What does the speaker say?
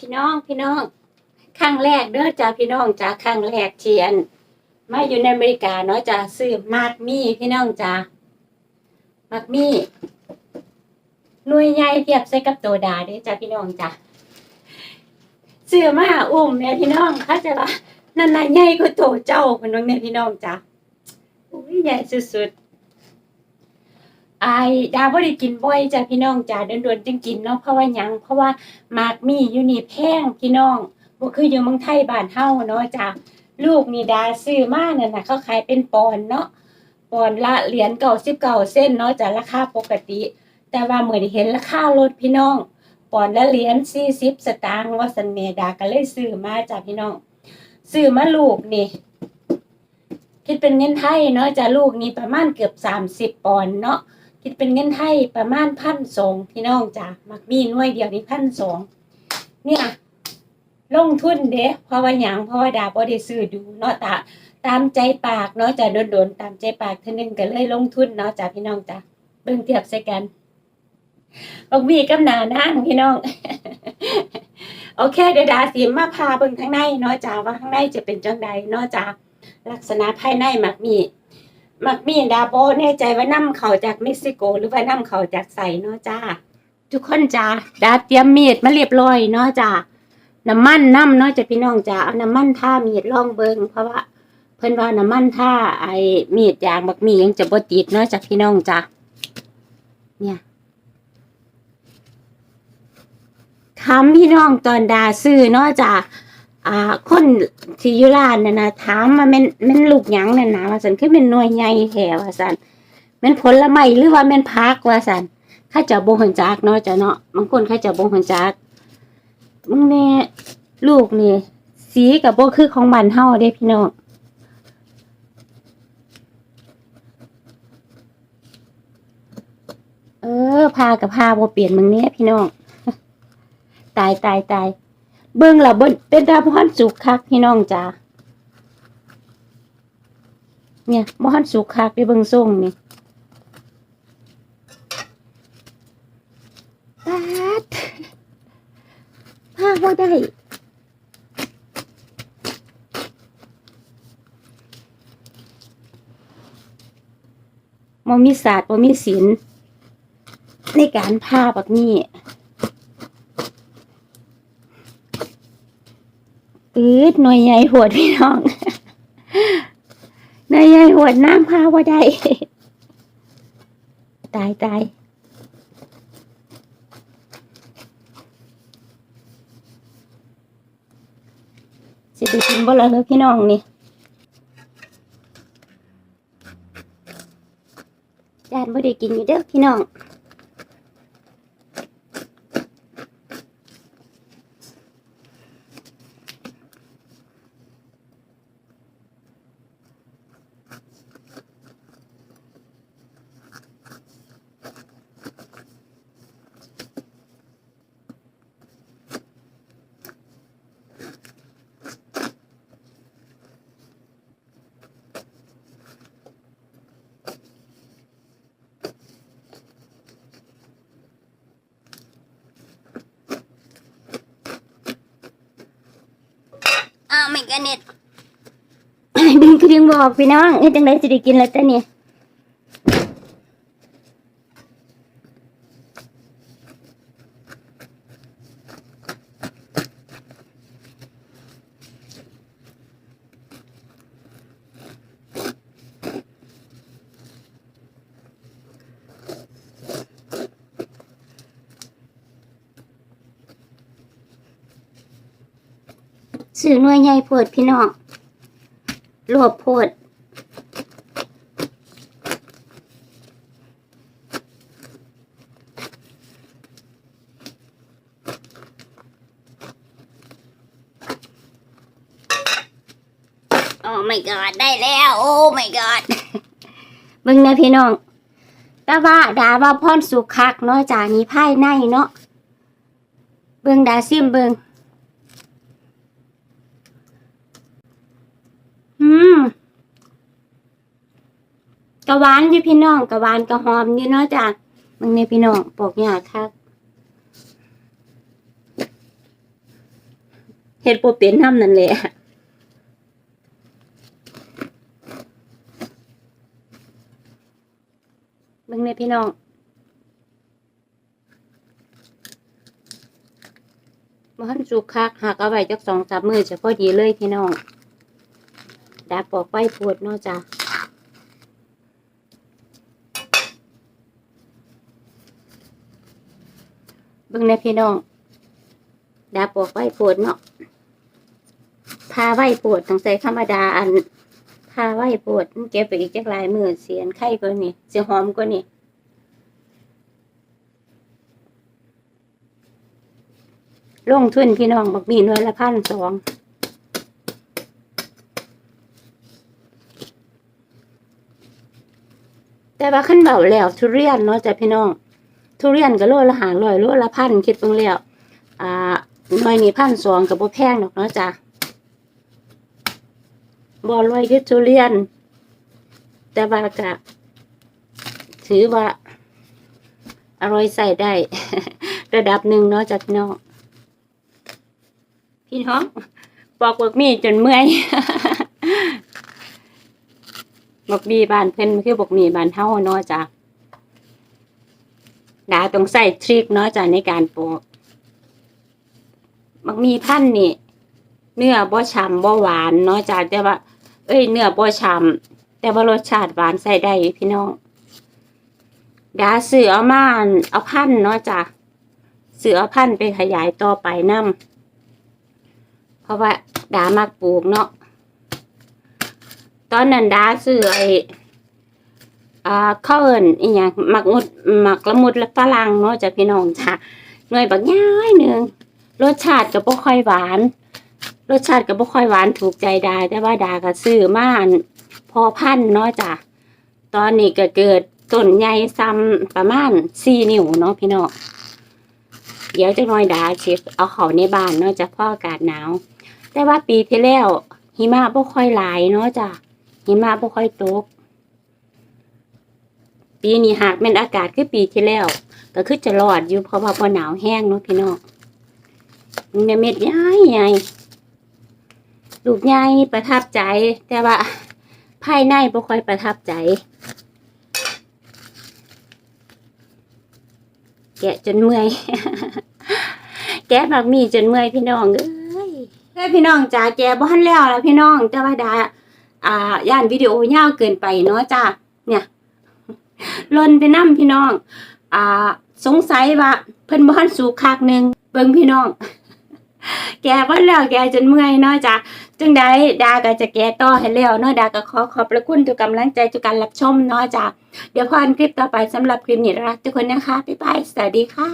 พี่น้องพี่น้องครั้งแรกเด้อจ้าพี่น้องจ้าครั้งแรกเทียนมาอยู่ในอเมริกาเนาะจ้าซื้อมากมี่พี่น้องจ้ามากมี่หน่วยใหญ่เทียบใส่กับตัวดาเด้อจ้าพี่น้องจ้าซื้อมาอุ้มแม่พี่น้องเขาใจะนั่นน่ะใหญ่กว่าโตเจ้าเพิ่นว่าแม่พี่น้องจ้าอุ้ยใหญ่สุดๆ อายดาบ่ได้กินบ่อยจ้ะพี่น้องจ้ะเดินๆจึงกินเนาะเพราะว่าหยังเพราะว่าหมากมีอยู่นี่แพงพี่น้องบ่คืออยู่เมืองไทยบ้านเฮาเนาะจ้ะลูกนี่ดาซื้อมานั่นน่ะเขาขายเป็นปอนเนาะปอนละเหรียญ99เส้นเนาะจ้ะราคาปกติ แต่ว่ามื้อนี้เห็นราคาลดพี่น้องปอนละเหรียญ40สตางค์ว่าซั่นแม่ดาก็เลยซื้อมาจ้ะพี่น้องซื้อมาลูกนี่คิดเป็นเงินไทยเนาะจ้ะลูกนี่ประมาณเกือบ30ปอนเนาะ คิดเป็นเงินไทยประมาณพันสองพี่น้องจ้ะมักมีหน่วยเดียวนี่พันสองเนี่ยลงทุนเด้เพราะว่าหยังเพราะว่าดาบ่ได้ซื้อดูเนาะตาตามใจปากเนาะจ้ะโดนๆตามใจปากเท่านึงก็เลยลงทุนเนาะจ้ะพี่น้องจ้ะเบิ่งเทียบใส่กันบักมีกับหน้านางพี่น้อง โอเคเดี๋ยวดาสิมาพาเบิ่งข้างในเนาะจ้ะว่าข้างในจะเป็นจังใดเนาะจ้ะลักษณะภายในมักมี มักมีดาโบแน่ใจว่านำเขาจากเม็กซิโก หรือว่านำเขาจากใสเนาะจ้าทุกคนจ้าดาเตรียมมีดมาเรียบร้อยเนาะจ้าน้ำมันน้ำเนาะจ้ะพี่น้องจ้าเอาน้ำมันท่ามีดล่องเบิงเพราะว่าเพิ่นว่าน้ำมันท่าไอ้มีดยางบักมียังจะบ่ติดเนาะจ้ะพี่น้องจ้าเนี่ยคำพี่น้องตอนดาซื้อเนาะจ้า อ่า คนที่อยู่ร้านน่ะนะถามว่าแม่นแม่นลูกหยังนั่นนะว่าซั่นคือเป็นหน่วยใหญ่แท้ว่าซั่นแม่นผลไม้หรือว่าแม่นผักว่าซั่นข้าจะบ่ฮู้จักเนาะจ้ะเนาะบางคนเขาจะบ่ฮู้จักมึงแน่ลูกนี่สีก็บ่คือของบ้านเฮาเด้พี่น้องเออพากับพาบ่เปลี่ยนมึงเนี้ยพี่น้อง ตายตายตาย เบิ่งและเบิ่งเป็นตาบ่ฮันสุกคักพี่น้องจ้าเนี่ยบ่ฮันสุกคักไปเบิ่งส่งนี่ปาดพาบ่ได้บ่มีศาสตร์บ่มีศิลป์ในการพาแบบนี้ ตืดหน่วยใหญ่หวดพี่น้องหน่วยใหญ่หวดน้ำพาว่าได้ ตายตายสิได้กินบ่ละเลยพี่น้องนี่จานบ่ได้กินอยู่เด้อพี่น้อง อ้าวไม่กันเน็ตดึงเครื่องบอกพี่น้องเฮ็ดจังไดสิได้กินแล้วแต่เนี่ สื่อหน่วยใหญ่โพดพี่น้องรวบโพดโอ้ my god ได้แล้ว โอ้ my god เบิ่งนะพี่น้องแต่ว่าดาว่าพรสุขคักเนาะจานี้ภายในเนาะเบิ่งดาซิมเบิ่ง มกะหวานอยู่พี่น้องกะหวานกะหอมอยู่เนาะจ้ะมึงเนี่ยพี่น้องปอกหยาคักเฮ็ดบ่เป็นทำนั่นแหละเบิ่งแม่พี่น้องบ่ทันสุกคักหากเอาไว้จัก2-3มื้อจะพอดีเลยพี่น้อง ดาบปอกไว้โพดเนาะจ้ะเบิ่งแน่พี่น้องดาบปอกไว้โพดเนาะพาไว้โพดต้องใส่ธรรมดาอันพาไว้โพดมันเก็บไปอีกจักหลายมือเสียนไข่กว่านี้สิหอมกว่านี้ลงทุนพี่น้องบักมีหน่วยละพันสอง แต่ว่าขั้นเบาแล้วทุเรียนเนาะจ้ะพี่น้อง ทุเรียนก็โลละหาร้อยโลละพันคิดเบิ่งแล้วอ่าหน่วยนี้พันสองก็บ่แพงดอกเนาะจ้ะบ่รวยคือทุเรียน แต่ว่าก็ถือว่าอร่อยใส่ได้ ระดับหนึ่งเนาะจ้ะพี่น้อง พี่น้องปอกเบิกมีจนเมื่อย บกมีบ้านเพิ่นคือบกมีบ้านเฮาเนาะจ้ะดาต้องใส่ทริคเนาะจ้ะในการปอกมักมีพันธุ์นี่ เนื้อบ่ฉ่ำบ่หวานเนาะจ้ะแต่ว่า เอ้ย เนื้อบ่ฉ่ำแต่ว่ารสชาติหวานใส่ได้พี่น้องดาซื้อเอามาเอาพันธุ์เนาะจ้ะซื้อเอาพันธุ์ไปขยายต่อไปนำเพราะว่าดามักปลูกเนาะ ตอนนั้นดาซื้อไอ้อ่าเข้าวเอิญอีหยังหมักงดหมักละมุดและฝรั่งเนาะจ้ะพี่น้องจ้ะหน่วยบักย้ายหนึ่งรสชาติก็บ่ค่อยหวาน รสชาติก็บ่ค่อยหวานถูกใจดาแต่ว่าดาก็ซื้อมานพอพันเนาะจ้ะตอนนี้ก็เกิดต้นใหญ่ซ้ำประมาณสี่นิ้วเนาะพี่น้องเดี๋ยวจะน้อยดาเช็ดเอาเขาในบ้านเนาะจ้ะพ่ออากาศหนาว แต่ว่าปีที่แล้วหิมะบ่ค่อยหลายเนาะจ้ะ หิมะบ่ค่อยตก ปีนี้หากแม่นอากาศคือปีที่แล้ว ก็คือจะรอดอยู่เพราะว่าบ่หนาวแห้งเนาะพี่น้องมันเม็ดใหญ่ใหญ่ลูกใหญ่ประทับใจ แต่ว่าภายในบ่ค่อยประทับใจ แกะจนเมื่อย แกะมักมีจนเมื่อยพี่น้องเอ้ยเอ้ยพี่น้องจ้าแกะบ่ทันแล้วแล้วพี่น้องแต่ว่าดา อ่าย่านวิดีโอยาวเกินไปเนาะจ้าเนี่ยลนไปนํพี่น้อง อ่า สงสัยว่าเพิ่นบ่ทันสูคักหนึ่งเบิ่งพี่น้อง แกะบ่แล้วแกจนเมื่อยเนาะจ้ะจังใดดาก็จะแกต่อให้แล้วเนาะดาก็ขอขอบพระคุณทุกกำลังใจทุกการรับชมเนาะจ้ะเดี๋ยวพอนคลิปต่อไปสำหรับคลิปนี้รักทุกคนนะคะบ๊ายบายสวัสดีค่ะ